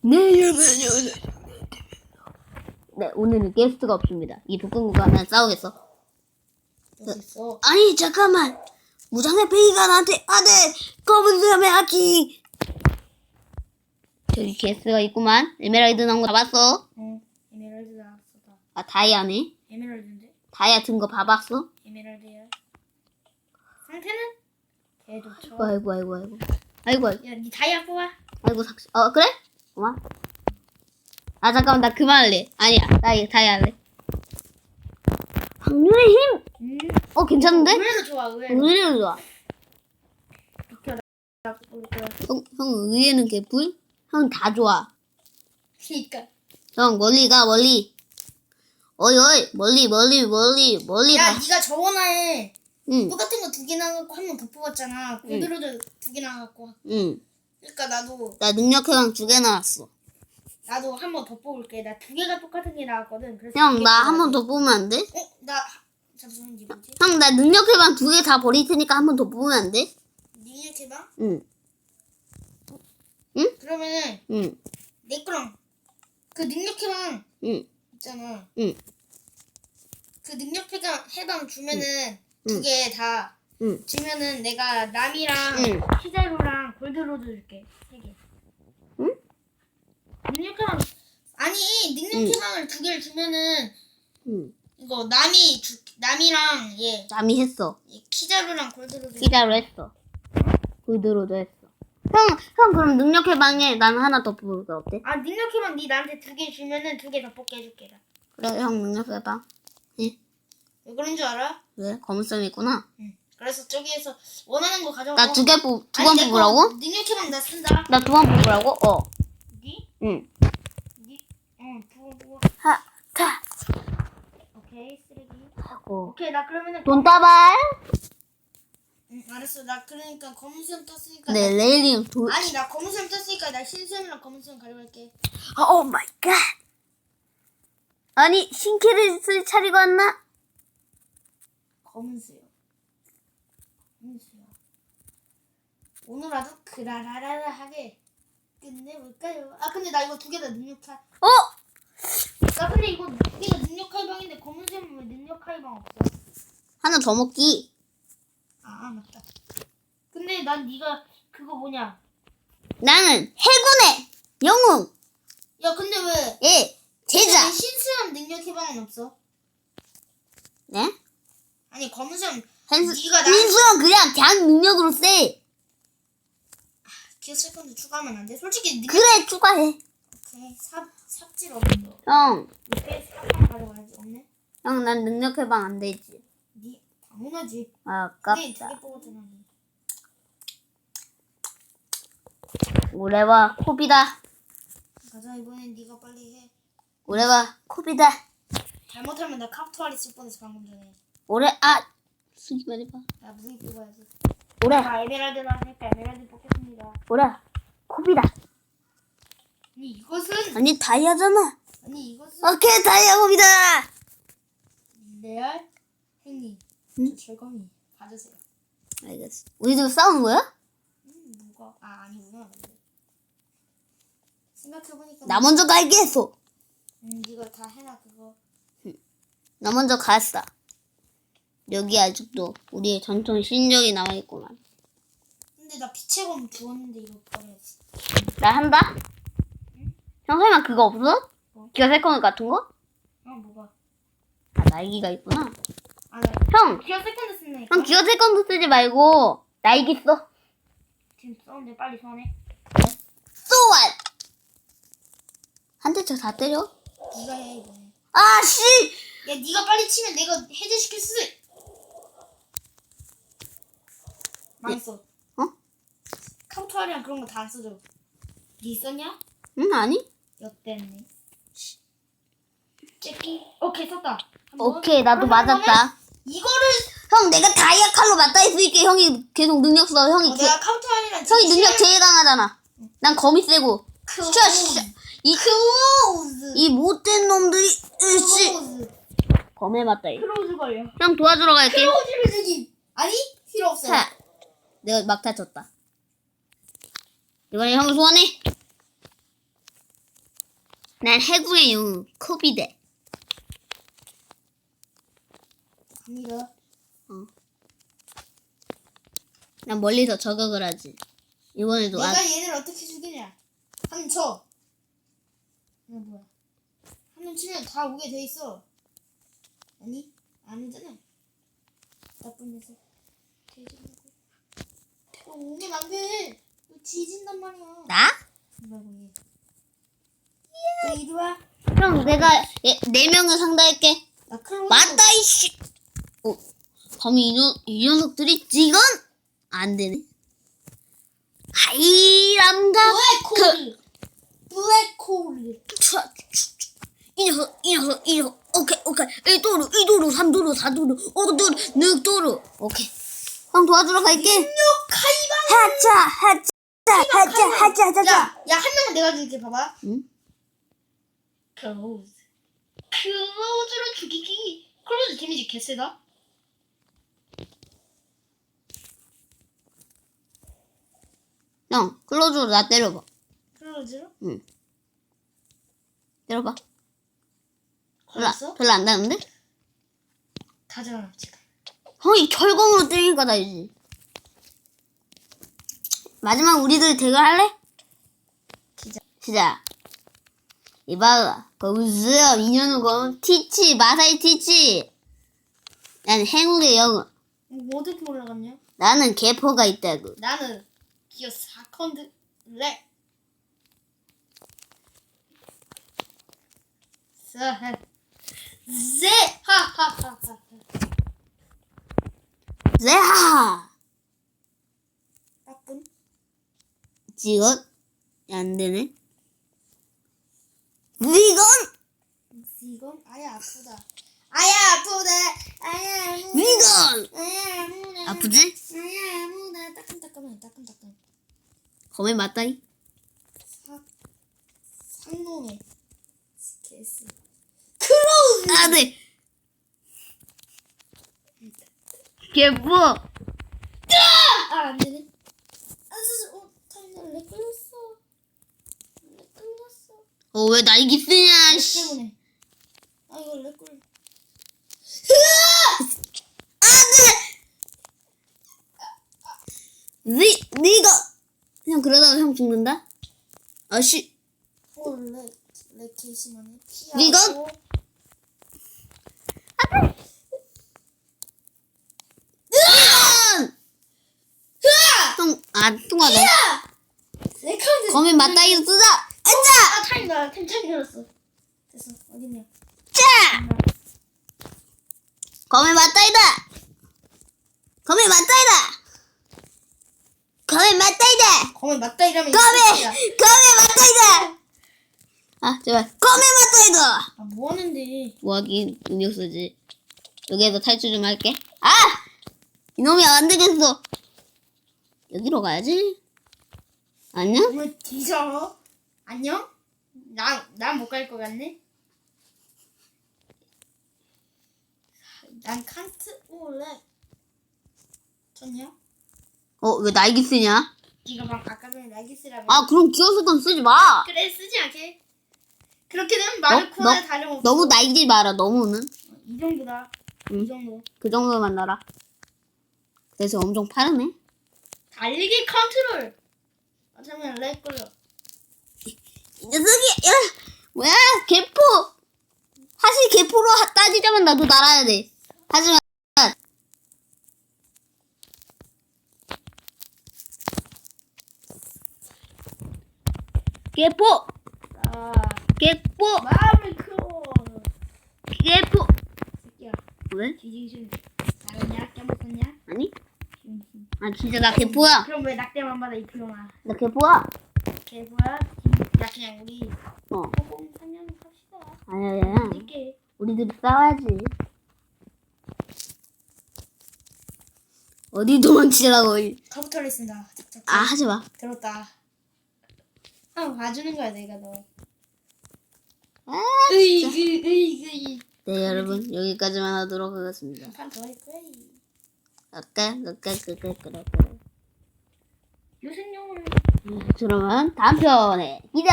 네, 여러분. 네, 오늘은 게스트가 없습니다. 이 북근구가 난 싸우겠어. 있어. 아니, 잠깐만. 무장의 페이가 나한테, 안 돼! 검은 수염의 아키! 저기 게스트가 있구만. 에메랄드 나온 거 잡았어? 응. 에메랄드 나왔어. 다. 아, 다이아네. 에메랄드인데? 다이아 든 거 봐봤어? 에메랄드야. 상태는? 개도 쳐. 아이고, 아이고, 아이고. 아이고, 아이고. 야, 니 다이아 뽑아. 아이고, 삭 어, 그래? 고마. 아, 잠깐만, 나 그만할래. 아니야, 나 이거 다이아 할래. 확률의 힘! 음. 어, 괜찮은데? 의외로 좋아, 의외로. 의외로 좋아. 형, 형 의외는 개뿔? 형 다 좋아. 그니까. 형 멀리 가 멀리. 어이 어이 멀리 멀리 멀리 멀리 야, 가. 니가 저번에 응, 똑같은 거 두 개 나 갖고 한번더 뽑았잖아. 골드로드 두개 나 갖고. 응. 그러니까 나도 나 능력 해방 두개 나왔어. 나도 한 번 더 뽑을게. 나 두 개가 똑같은 게 나왔거든. 그래서 형 나 한 번 더 뽑으면 안 돼? 어? 나 잠시만 이게 뭐지? 형 나 능력 해방 두 개 다 버릴 테니까 한 번 더 뽑으면 안 돼? 능력 해봐? 응, 그러면은 응, 내 거랑 그 능력 해방 응, 있잖아. 응, 그 능력 해방 해방 주면은 두 응. 개다 응, 주면은 내가 남이랑 응. 히자루랑 골드로드 줄게 세 개. 응? 능력 해방 아니 능력 응. 해방을 두 개를 주면은 응. 이거 남이 주 남이랑 얘, 남이 했어. 얘 키자루랑 골드로드 기자로 했어. 골드로도 했어. 형, 형 그럼 능력 해방에 난 하나 더 뽑을게 어때? 아 능력 해방 니 나한테 두 개 주면은 두 개 더 뽑게 해줄게 나. 그래 형 능력 해방. 예? 왜 그런 줄 알아? 왜? 검은쌤 있구나. 응. 그래서 저기에서 원하는 거 가져와. 나두 개 뽑, 두 아니, 번내거 뽑으라고? 능력 해방 나 쓴다. 나 두 번 뽑으라고? 어. 니? 응. 니? 응. 두번 뽑아. 하, 타. 오케이 쓰레기. 어. 오케이 나 그러면은 돈 따발. 응 알았어 나 그러니까 검은 수염 떴으니까 네, 레일링 돈. 아니 나 검은 수염 떴으니까 나 흰수염이랑 검은 수염 가져갈게 오 마이 갓. 아니, 신캐를 차리고 왔나? 검은 수염 검은 수염 오늘라도 그라라라 하게 끝내볼까요? 아 근데 나 이거 두 개 다 능력할 어? 나 근데 이거 두개다 능력할 방인데 검은 수염은 왜 능력할 방 없어? 하나 더 먹기. 아 맞다 근데 난 네가 그거 뭐냐 나는 해군의 영웅. 야 근데 왜 예, 제자. 왜 흰수염 능력 해 방은 없어? 네? 아니 검은 수염 한수, 네가 나 민수는 그냥 그냥 능력으로 세. 기어 세컨드 추가하면 안 돼? 솔직히 느... 그래, 추가해. 오케이 삽 삽질 없어. 형, 이때 삽한 가져가야지 없네. 형, 난 능력 해방 안 되지. 니 당연하지. 아, 네, 아깝다. 뽑았잖아. 니. 올해와 코비다. 가자 이번엔 네가 빨리 해. 올해와 코비다. 잘못하면 나 카프토아리 쓸 뻔했어 방금 전에. 올해, 아, 쓰기만 해봐. 나 무기 뽑아야지. 올해, 자 에메랄드 나왔으니까 에메랄드 뽑겠습니다. 올해, 코비다. 아니 이것은 아니, 다이아잖아. 아니 이것은 오케이, 다이아 코비다. 레알 행님. 응? 즐거움이 받으세요. 알겠어. 우리도 싸우는 거야? 음 누가 아 아니구나. 생각해보니까 나 먼저 갈게 했어. 음 네가 다 해라 그거. 나 먼저 갔어. 여기 아직도 우리의 전통 신적이 남아있구만. 근데 나 빛의 검 주웠는데 이거 버려야지. 나 한다? 형 설마 그거 없어? 뭐? 기어 세컨드 같은 거? 아 뭐가? 아, 날개가 있구나. 아, 나 형! 기어 세컨드 쓰네. 형 기어 세컨드 쓰지 말고 날개 써. 지금 써는데 빨리 소환해. 쏘알! 한 대 쳐 다 때려? 네가 해 이번에. 아, 씨! 야, 네가 빨리 치면 내가 해제시킬 수. 망했어. 어? 카우토아리랑 그런 거 다 안 써줘. 네 썼냐? 응, 아니? 역대네. 째끼. 오케이 썼다. 한번. 오케이, 나도 그럼 맞았다. 해. 이거를 형, 내가 다이아 칼로 맞다 했으니까 형이 계속 능력 써. 형이, 어, 제, 내가 카우토아리랑 형이 능력 제일 강하잖아. 난 거미 세고. 크로즈. 슈, 슈. 이, 크로즈. 이 못된 놈들이, 으씨! 크로즈. 범에 맞다, 이. 크로즈 걸려. 형 도와주러 갈게. 크로즈를 주기. 아니 필요 없어. 자, 내가 막타 쳤다. 이번에 형을 소환해. 난 해군의 영웅 코비대. 갑니다. 난 멀리서 저격을 하지. 이번에도 아, 내가 얘를 어떻게 죽이냐? 한번 쳐. 이거 뭐야? 한번 치면 다 오게 돼 있어. 아니? 아니잖아. 나쁜 녀석. 돼지라고. 어, 돼. 너 뒤진단 말이야. 나? 얘. 그래, 이리 와. 그럼 내가 얘, 네 명을 상대할게. 나 클로즈. 맞다 이씨. 어, 감히 이, 녀, 이 녀석들이 지금 안 되네. 하이람가 블랙홀. 블랙홀. 촤, 이 녀석, 이 녀석, 이 녀석. 오케이, 오케이. 1도로, 2도로, 3도로, 4도로, 5도로, 6도로. 오케이. 형 도와주러 갈게. 카이방. 하자, 하자, 하자, 하자, 하자. 야, 야, 한 명은 내가 줄게, 봐봐. 응? 클로즈. 클로즈로 죽이기. 클로즈 데미지 개세다. 형, 클로즈로 나 때려봐. 클로즈로? 응. 때려봐. 별로, 안- 걸렸어? 별로 안 나는데? 가져가, 지금. 형이 철검으로 때리니까 나이지. 마지막 우리들 대결할래? 기자. 시작. 이봐, 거기서 인연은 건 티치, 마사이 티치. 난 행운의 영웅. 뭐 어떻게 올라갔냐? 나는 개포가 있다고. 나는 기어 4컨드 렉. 자, 제 하하하하. ze하! 나쁜. 지금 안 되네. 니건 이건 아야 아프다. 아야 아프다. 아야 아프다. 니건 아야 아프다. 아프지? 아야 아프다. 따끔따끔해. 따끔따끔. 검에 맞다이. 사 상놈의 스케스. 크로우즈. 아, 네. 개포. 아, 안 되네. 아, 어. 렉 걸렸어. 어, 왜 날기 쓰냐, 렉 씨. 때문에. 아, 이거. 니, 니가. 그냥 그러다가 형 죽는다? 아씨. 어, 개심하네. 피하고. 이건? 니건! 형, 아, 통화다. 렉 하는데. 검에 맞다이 쓰자! 앉아! 아, 타임 나, 타임 타임 걸렸어. 됐어, 어딨냐. 자! 검에 맞다이다! 검에 맞다이다! 검에 맞다이다! 검에 맞다 이러면. 검에! 이 새끼야. 검에 맞다이다! 아, 제발. 검에 맞다이다! 아, 뭐 하는데. 뭐하긴 능력 쓰지. 여기에서 탈출 좀 할게. 아! 이놈이 안 되겠어. 여기로 가야지. 안녕? 정말 뒤져. 안녕? 나, 난못갈 것 같네. 난 칸트, 오, 렉. 좋냐? 어, 왜 날개 쓰냐? 네가 막 아까 전에 날개 쓰라며. 아, 그럼 기어서건 쓰지 마. 그래 쓰지 않게. 그렇게 되면 너, 마르코나 너, 다름없어. 너무 날지 마라, 너무는. 이 정도다. 응. 이 정도. 그 정도만 날아. 그래서 엄청 빠르네. 달리기 컨트롤. 어쩌면 렉 걸려. 이 녀석이, 야, 뭐야, 개포. 사실 개포로 하- 따지자면 나도 날아야 돼. 하지만, 개포, 아, 개포, 마음을 크로. 개포. 새끼야, 왜? 뒤지기? 아, 진짜 나 개포야. 그럼 왜 낙대만 받아 이 필요만? 나 개포야. 개구야? 야 그냥 우리 어. 호공 사냥 합시다. 아니야, 아니야. 이게 우리들이 싸워야지. 어디 도망치려고. 카부터를 했습니다. 착착. 아, 하지 마. 들었다. 아 봐주는 거야 내가 너. 아, 으이그 으이그 네, 여러분. 여기까지만 하도록 하겠습니다. 한판더 할 거야. 아까, 아까, 아까, 아까, 아까. 요생용을 그러면 다음 편에 기대